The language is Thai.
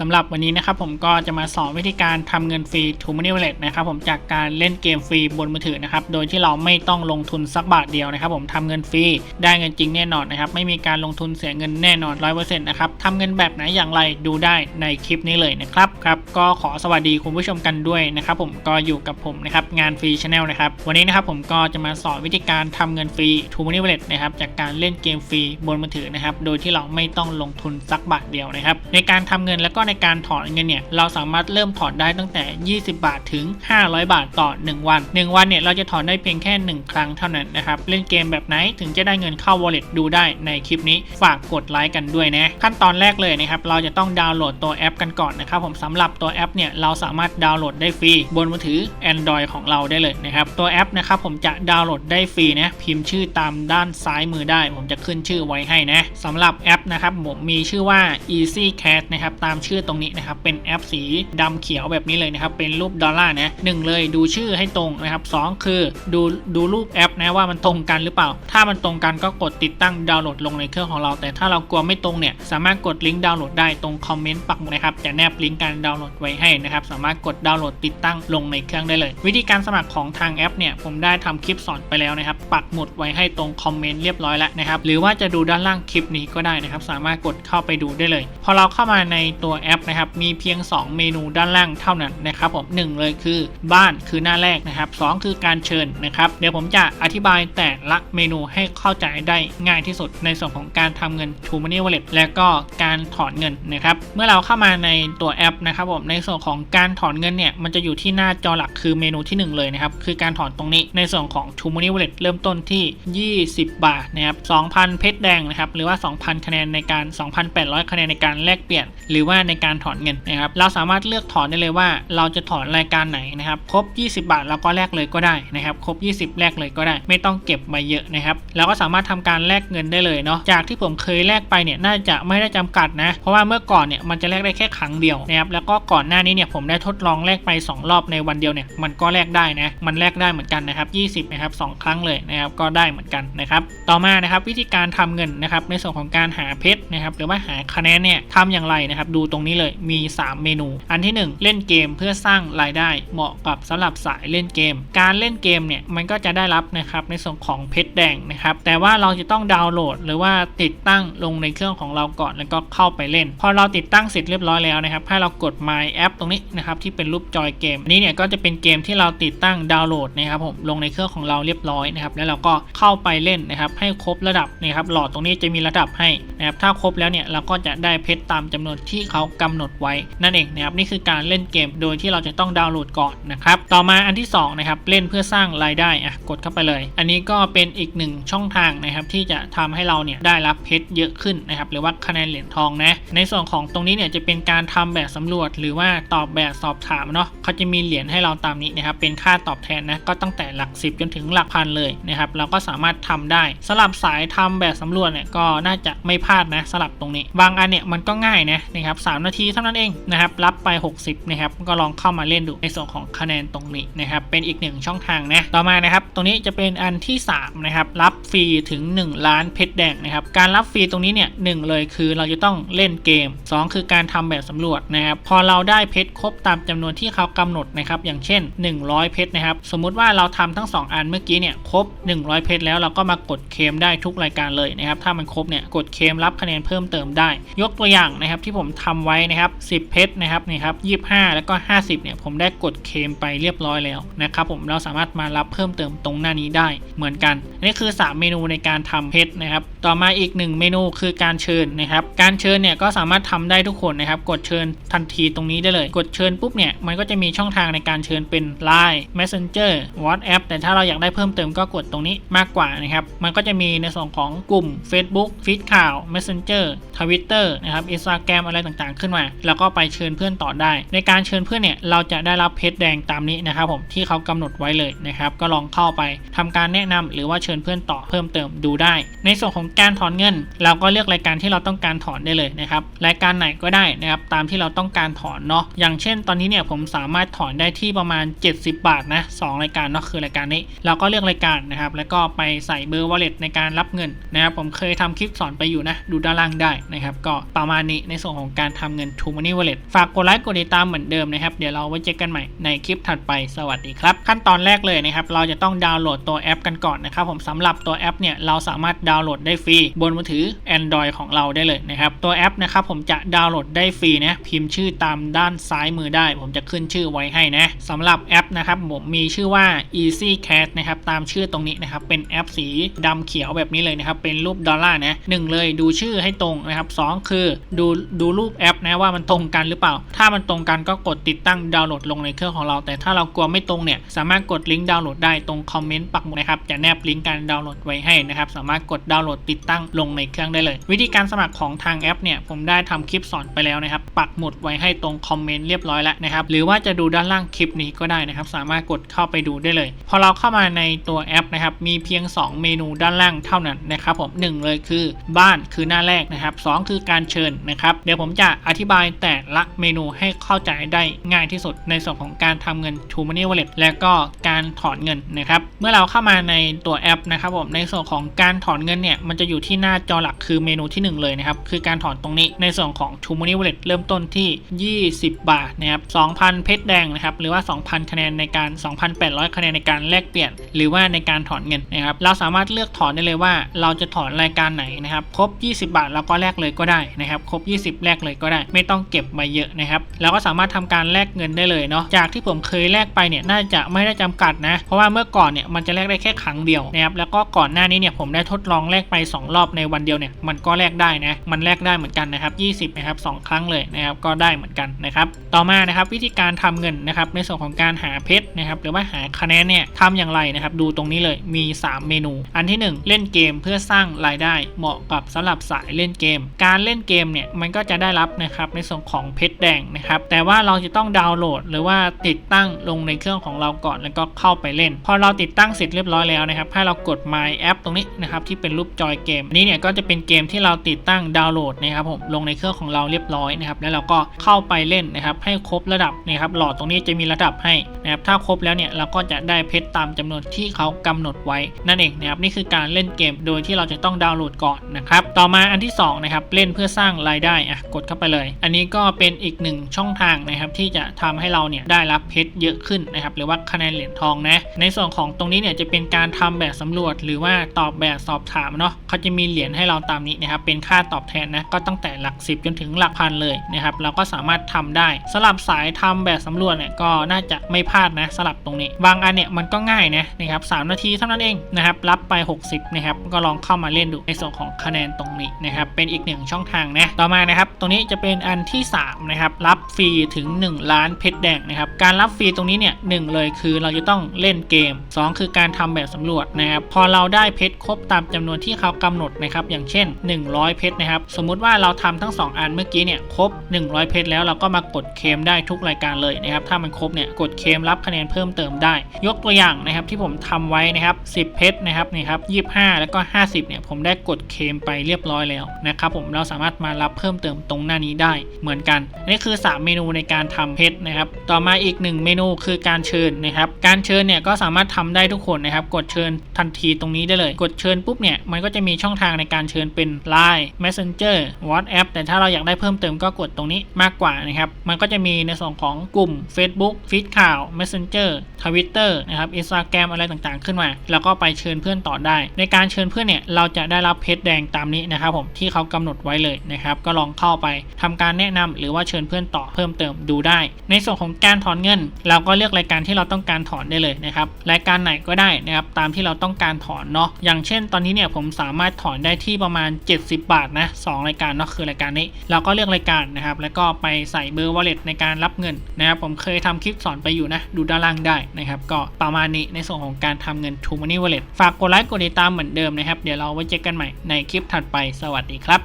สำหรับวันนี้นะครับผมก็จะมาสอนวิธีการทำเงินฟรี t o Money Wallet นะครับผมจากการเล่นเกมฟรีบนมือถือนะครับโดยที่เราไม่ต้องลงทุนสักบาทเดียวนะครับผมทำเงินฟรีได้เงินจริงแน่นอนนะครับไม่มีการลงทุนเสียเงินแน่นอน100%นะครับทำเงินแบบไหนอย่างไรดูได้ในคลิปนี้เลยนะครับครับก็ขอสวัสดีคุณผู้ชมกันด้วยนะครับผมก็อยู่กับผมนะครับงานฟรีชาแนลนะครับวันนี้นะครับผมก็จะมาสอนวิธีการทำเงินฟรี t o Money Wallet นะครับจากการเล่นเกมฟรีบนมือถือนะครับโดยที่เราไม่ต้องลงทุนสักบาทเดียวนะครับในการทำเงินแล้วก็ในการถอนเงินเนี่ยเราสามารถเริ่มถอนได้ตั้งแต่ 20 บาทถึง 500 บาทต่อ 1 วัน 1 วันเนี่ยเราจะถอนได้เพียงแค่ 1 ครั้งเท่านั้นนะครับเล่นเกมแบบไหนถึงจะได้เงินเข้า wallet ดูได้ในคลิปนี้ฝากกดไลค์กันด้วยนะขั้นตอนแรกเลยนะครับเราจะต้องดาวน์โหลดตัวแอปกันก่อนนะครับผมสำหรับตัวแอปเนี่ยเราสามารถดาวน์โหลดได้ฟรีบนมือถือ Android ของเราได้เลยนะครับตัวแอปนะครับผมจะดาวน์โหลดได้ฟรีนะพิมพ์ชื่อตามด้านซ้ายมือได้ ผมจะขึ้นชื่อไว้ให้นะสำหรับแอปนะครับผมมีชื่อว่า Easy Cash นะครับตามชื่อื่อตรงนี้นะครับเป็นแอปสีดำเขียวแบบนี้เลยนะครับเป็นรูปดอลลาร์นะหนึ่งเลยดูชื่อให้ตรงนะครับสองคือดูดูรูปแอปนะว่ามันตรงกันหรือเปล่า ถ้ามันตรงกันก็กดติดตั้งดาวน์โหลดลงในเครื่องของเรา แต่ถ้าเรากลัวไม่ตรงเนี่ยสามารถกดลิงก์ดาวน์โหลดได้ตรงคอมเมนต์ปักหมุดนะครับจะแนบลิงก์การดาวน์โหลดไว้ให้นะครับสามารถกดดาวน์โหลดติดตั้งลงในเครื่องได้เลย วิธีการสมัครของทางแอปเนี่ยผมได้ทำคลิปสอนไปแล้วนะครับปักหมุดไว้ให้ตรงคอมเมนต์เรียบร้อยแล้วนะครับหรือว่าจะดูด้านล่างคลิปนี้ก็ได้นะครับสามารถกดเข้าไปดูได้เลย พอเราเข้ามาในตัวแอปนะครับมีเพียง 2 เมนูด้านล่างเท่านั้นนะครับผมหนึ่งเลยคือบ้านคือหน้าแรกนะครับสองคือการเชิญนะครับเดี๋ยวผมจะอธิบายแต่ละเมนูให้เข้าใจได้ง่ายที่สุดในส่วนของการทำเงิน t o Money Wallet และก็การถอนเงินนะครับเมื่อเราเข้ามาในตัวแอปนะครับผมในส่วนของการถอนเงินเนี่ยมันจะอยู่ที่หน้าจอหลักคือเมนูที่ 1 เลยนะครับคือการถอนตรงนี้ในส่วนของ t o Money Wallet เริ่มต้นที่ 20 บาทนะครับ2,000 เพชรแดงนะครับหรือว่า 2,000 คะแนนในการ 2,800 คะแนนในการแลกเปลี่ยน หรือว่าในการถอนเงินนะครับเราสามารถเลือกถอนได้เลยว่า เราจะถอนรายการไหนนะครับครบ 20 บาทเราก็แลกเลยก็ได้นะครับครบ 20 แลกเลยก็ได้ ไม่ต้องเก็บมาเยอะนะครับเราก็สามารถทำการแลกเงินได้เลยเนาะจากที่ผมเคยแลกไปเนี่ยน่าจะไม่ได้จำกัดนะ เพราะว่าเมื่อก่อนเนี่ยมันจะแลกได้แค่ครั้งเดียวนะครับแล้วก็ก่อนหน้านี้เนี่ยผมได้ทดลองแลกไป 2 รอบในวันเดียวเนี่ยมันก็แลกได้นะมันแลกได้เหมือนกันนะครับ20นะครับสครั้งเลยนะครับก็ได้เหมือนกันนะครับต่อมานะครับวิธีการทำเงินนะครับในส่วนของการหาเพชรนะครับหรือว่าหาคะแนนเนี่ยทำอย่างไรนะครับดูตรงนี้เลยมี 3 เมนู อันที่ 1 เล่นเกมเพื่อสร้างรายได้เหมาะกับสำหรับสายเล่นเกม การเล่นเกมเนี่ยมันก็จะได้รับนะครับในส่วนของเพชรแดงนะครับแต่ว่าเราจะต้องดาวน์โหลด หรือว่าติดตั้งลงในเครื่องของเราก่อนแล้วก็เข้าไปเล่น พอเราติดตั้งเสร็จเรียบร้อยแล้วนะครับให้เรากด My App ตรงนี้นะครับที่เป็นรูปจอยเกมนนี้เนี่ยก็จะเป็นเกมที่เราติดตั้งดาวน์โหลดนะครับผมลงในเครื่องของเราเรียบร้อยนะครับแล้วเราก็เข้าไปเล่นนะครับให้ครบระดับนะครับหลอดตรงนี้จะมีระดับให้นะครับถ้าครบแล้วเนี่ยเราก็จะได้เพชรตามจำนวนที่เขากำหนดไว้นั่นเองนะครับนี่คือการเล่นเกมโดยที่เราจะต้องดาวน์โหลดก่อนนะครับต่อมาอันที่2นะครับเล่นเพื่อสร้างรายได้อะกดเข้าไปเลย อันนี้ก็เป็นอีกหนึ่งช่องทางนะครับที่จะทำให้เราเนี่ยได้รับเพชรเยอะขึ้นนะครับหรือว่าคะแนนเหรียญทองนะในส่วนของตรงนี้เนี่ยจะเป็นการทำแบบสำรวจ หรือว่าตอบแบบสอบถามเนาะเขาจะมีเหรียญให้เราตามนี้นะครับเป็นค่าตอบแทนนะก็ตั้งแต่หลัก 10 จนถึงหลักพันเลยนะครับเราก็สามารถทำได้สลับสายทำแบบสำรวจเนี่ยก็น่าจะไม่พลาดนะสลับตรงนี้ บางอันเนี่ยมันก็ง่ายนะนะครับสามนาทีเท่านั้นเองนะครับ รับไป 60 นะครับ ก็ลองเข้ามาเล่นดูในส่วนของคะแนนตรงนี้นะครับ เป็นอีกหนึ่งช่องทางนะ ต่อมานะครับ ตรงนี้จะเป็นอันที่ 3 นะครับ รับฟรีถึง 1 ล้านเพชรแดงนะครับ การรับฟรีตรงนี้เนี่ยหเลยคือเราจะต้องเล่นเกม 2 คือการทำแบบสำรวจนะครับ พอเราได้เพชรครบตามจำนวนที่เขากำหนดนะครับ อย่างเช่น 100 เพชรนะครับ สมมุติว่าเราทำทั้ง 2 อันเมื่อกี้เนี่ย ครบ 100 เพชรแล้วเราก็มากดเคมได้ทุกรายการเลยนะครับ ถ้ามันครบเนี่ย กดเคมรับคะแนนเพิ่มเติมได้ ยกตัวอย่างนะครับที่ผมทำไว้นะครับ 10 เพชรนะครับนี่ครับ 25 แล้วก็ 50 เนี่ยผมได้กดเคมไปเรียบร้อยแล้วนะครับผมเราสามารถมารับเพิ่มเติมตรงหน้านี้ได้เหมือนกันอันนี้คือ 3 เมนูในการทำเพชรนะครับ ต่อมาอีก 1 เมนูคือการเชิญนะครับ การเชิญเนี่ยก็สามารถทำได้ทุกคนนะครับ กดเชิญทันทีตรงนี้ได้เลย กดเชิญปุ๊บเนี่ยมันก็จะมีช่องทางในการเชิญเป็น Line Messenger WhatsApp แต่ถ้าเราอยากได้เพิ่มเติมก็กดตรงนี้มากกว่านะครับ มันก็จะมีในส่วนของกลุ่ม Facebook ฟีดข่าว Messenger Twitter นะครับ Instagram อะไรต่างขึ้นมา แล้วก็ไปเชิญเพื่อนต่อได้ ในการเชิญเพื่อนเนี่ยเราจะได้รับเพชรแดงตามนี้นะครับผมที่เขากำหนดไว้เลยนะครับก็ลองเข้าไปทำการแนะนำหรือว่าเชิญเพื่อนต่อเพิ่มเติมดูได้ ในส่วนของการถอนเงิน เราก็เลือกรายการที่เราต้องการถอนได้เลยนะครับรายการไหนก็ได้นะครับตามที่เราต้องการถอนเนาะอย่างเช่น ตอนนี้เนี่ยผมสามารถถอนได้ที่ประมาณ 70 บาทนะสรายการเนาะคือรายการนี้ เราก็เลือกรายการนะครับแล้วก็ไปใส่เบอร์ wallet ในการรับเงินนะครับผมเคยทำคลิปสอนไปอยู่นะดูด้านล่างได้นะครับก็ประมาณนี้ในส่วนของการททำเงิน True Money Wallet ฝากกดไลค์กดติดตามเหมือนเดิมนะครับ เดี๋ยวเราไว้เจอกันใหม่ในคลิปถัดไปสวัสดีครับ ขั้นตอนแรกเลยนะครับเราจะต้องดาวน์โหลดตัวแอปกันก่อนนะครับผมสำหรับตัวแอปเนี่ยเราสามารถดาวน์โหลดได้ฟรีบนมือถือ Android ของเราได้เลยนะครับตัวแอปนะครับผมจะดาวน์โหลดได้ฟรีนะพิมพ์ชื่อตามด้านซ้ายมือได้ ผมจะขึ้นชื่อไว้ให้นะสำหรับแอปนะครับผมมีชื่อว่า Easy Cash นะครับตามชื่อตรงนี้นะครับเป็นแอปสีดำเขียวแบบนี้เลยนะครับเป็นรูปดอลลาร์นะหนึ่งเลยดูชื่อให้ตรงนะครับสองคือดูดูรูปแอปนะว่ามันตรงกันหรือเปล่า ถ้ามันตรงกันก็กดติดตั้งดาวน์โหลดลงในเครื่องของเรา แต่ถ้าเรากลัวไม่ตรงเนี่ยสามารถกดลิงก์ดาวน์โหลดได้ตรงคอมเมนต์ปักหมุดนะครับจะแนบลิงก์การดาวน์โหลดไว้ให้นะครับสามารถกดดาวน์โหลดติดตั้งลงในเครื่องได้เลย วิธีการสมัครของทางแอปเนี่ยผมได้ทำคลิปสอนไปแล้วนะครับปักหมุดไว้ให้ตรงคอมเมนต์เรียบร้อยแล้วนะครับหรือว่าจะดูด้านล่างคลิปนี้ก็ได้นะครับสามารถกดเข้าไปดูได้เลย พอเราเข้ามาในตัวแอปนะครับมีเพียง 2 เมนูด้านล่างเท่านั้นนะครับผมหนึ่งเลยคือบ้านคือหน้าแรกนะครับสองคือการเชิญนะครับเดี๋ยวผมจะอธิบายแต่ละเมนูให้เข้าใจได้ง่ายที่สุดในส่วนของการทำเงิน True Money Wallet และก็การถอนเงินนะครับ เมื่อเราเข้ามาในตัวแอปนะครับผมในส่วนของการถอนเงินเนี่ยมันจะอยู่ที่หน้าจอหลักคือเมนูที่หนึ่งเลยนะครับ คือการถอนตรงนี้ในส่วนของ True Money Wallet เริ่มต้นที่ 20 บาทนะครับ 2,000 เพชรแดงนะครับหรือว่า 2,000 คะแนนในการ 2,800 คะแนนในการแลกเปลี่ยน หรือว่าในการถอนเงินนะครับเราสามารถเลือกถอนได้เลยว่า เราจะถอนรายการไหนนะครับครบ 20 บาทเราก็แลกเลยก็ได้นะครับครบ 20 แลกเลยก็ได้ไม่ต้องเก็บมาเยอะนะครับเราก็สามารถทำการแลกเงินได้เลยเนาะจากที่ผมเคยแลกไปเนี่ยน่าจะไม่ได้จำกัดนะเพราะว่าเมื่อก่อนเนี่ยมันจะแลกได้แค่ครั้งเดียวนะครับแล้วก็ก่อนหน้านี้เนี่ยผมได้ทดลองแลกไป 2 รอบในวันเดียวเนี่ยมันก็แลกได้นะมันแลกได้เหมือนกันนะครับ20นะครับสองครั้งเลยนะครับก็ได้เหมือนกันนะครับต่อมานะครับวิธีการทำเงินนะครับในส่วนของการหาเพชรนะครับหรือว่าหาคะแนนเนี่ยทำอย่างไรนะครับดูตรงนี้เลยมี 3 เมนู อันที่ 1 เล่นเกมเพื่อสร้างรายได้เหมาะกับสำหรับสายเล่นเกม การเล่นเกมเนี่ยมันก็จะได้รับนะครับในส่วนของเพชรแดงนะครับแต่ว่าเราจะต้องดาวน์โหลด หรือว่าติดตั้งลงในเครื่องของเราก่อนแล้วก็เข้าไปเล่น พอเราติดตั้งเสร็จเรียบร้อยแล้วนะครับให้เรากด My App ตรงนี้นะครับที่เป็นรูปจอยเกมนี้เนี่ยก็จะเป็นเกมที่เราติดตั้งดาวน์โหลดนะครับผมลงในเครื่องของเราเรียบร้อยนะครับแล้วเราก็เข้าไปเล่นนะครับให้ครบระดับนะครับหลอดตรงนี้จะมีระดับให้นะครับถ้าครบแล้วเนี่ยเราก็จะได้เพชรตามจำนวนที่เขากำหนดไว้นั่นเองนะครับนี่คือการเล่นเกมโดยที่เราจะต้องดาวน์โหลดก่อนนะครับต่อมาอันที่สองนะครับเล่นเพื่อสร้างรายได้อะกดเข้าไปเลยอันนี้ก็เป็นอีกหนึ่งช่องทางนะครับที่จะทำให้เราเนี่ยได้รับเพชรเยอะขึ้นนะครับหรือว่าคะแนนเหรียญทองนะในส่วนของตรงนี้เนี่ยจะเป็นการทำแบบสำรวจ หรือว่าตอบแบบสอบถามเนาะเขาจะมีเหรียญให้เราตามนี้นะครับเป็นค่าตอบแทนนะก็ตั้งแต่หลัก 10 จนถึงหลักพันเลยนะครับเราก็สามารถทำได้สลับสายทำแบบสำรวจเนี่ยก็น่าจะไม่พลาดนะสลับตรงนี้ บางอันเนี่ยมันก็ง่ายนะนะครับสนาทีเท่านั้นเองนะครับรับไป 60นะครับก็ลองเข้ามาเล่นดูในส่วนของคะแนนตรงนี้นะครับเป็นอีกหนึ่งช่องทางนะต่อมานะครับตรงนี้จะเป็นอันที่ 3 นะครับ รับฟรีถึง 1 ล้านเพชรแดงนะครับ การรับฟรีตรงนี้เนี่ยหนึ่งเลยคือเราจะต้องเล่นเกม 2 คือการทำแบบสำรวจนะครับ พอเราได้เพชรครบตามจำนวนที่เขากำหนดนะครับ อย่างเช่น 100 เพชรนะครับ สมมุติว่าเราทำทั้ง 2 อันเมื่อกี้เนี่ยครบ 100 เพชรแล้วเราก็มากดเคมได้ทุกรายการเลยนะครับ ถ้ามันครบเนี่ยกดเคมรับคะแนนเพิ่มเติมได้ ยกตัวอย่างนะครับที่ผมทำไว้นะครับ 10 เพชรนะครับนี่ครับ25 แล้วก็ 50เนี่ยผมได้กดเคมไปเรียบร้อยแล้วนะครับผมเราสามารถมารับเพิ่มเติมตรงหน้านี้ได้เหมือนกันนนี่คือ 3 เมนูในการทำเพชรนะครับ ต่อมาอีก 1 เมนูคือการเชิญนะครับ การเชิญเนี่ยก็สามารถทำได้ทุกคนนะครับ กดเชิญทันทีตรงนี้ได้เลย กดเชิญปุ๊บเนี่ยมันก็จะมีช่องทางในการเชิญเป็น Line Messenger WhatsApp แต่ถ้าเราอยากได้เพิ่มเติมก็กดตรงนี้มากกว่านะครับ มันก็จะมีในส่วนของกลุ่ม Facebook ฟีดข่าว Messenger Twitter นะครับ Instagram อะไรต่างๆ ขึ้นมา แล้วก็ไปเชิญเพื่อนต่อได้ ในการเชิญเพื่อนเนี่ยเราจะได้รับเพชรแดงตามนี้นะครับผมที่เขากำหนดไว้เลยนะครับ ก็ลองเข้าไปทำการแนะนำหรือว่าเชิญเพื่อนต่อเพิ่มเติมดูได้ ในส่วนของการถอนเงิน เราก็เลือกรายการที่เราต้องการถอนได้เลยนะครับรายการไหนก็ได้นะครับตามที่เราต้องการถอนเนาะอย่างเช่น ตอนนี้เนี่ยผมสามารถถอนได้ที่ประมาณ 70 บาทนะสองรายการเนาะคือรายการนี้ เราก็เลือกรายการนะครับแล้วก็ไปใส่เบอร์ wallet ในการรับเงินนะครับผมเคยทำคลิปสอนไปอยู่นะดูด้านล่างได้นะครับก็ประมาณนี้ในส่วนของการทำเงิน True Money Wallet ฝากกดไลค์กดติดตามเหมือนเดิมนะครับเดี๋ยวเราไว้เจอกันใหม่ในคลิปถัดไปสวัสดีครับ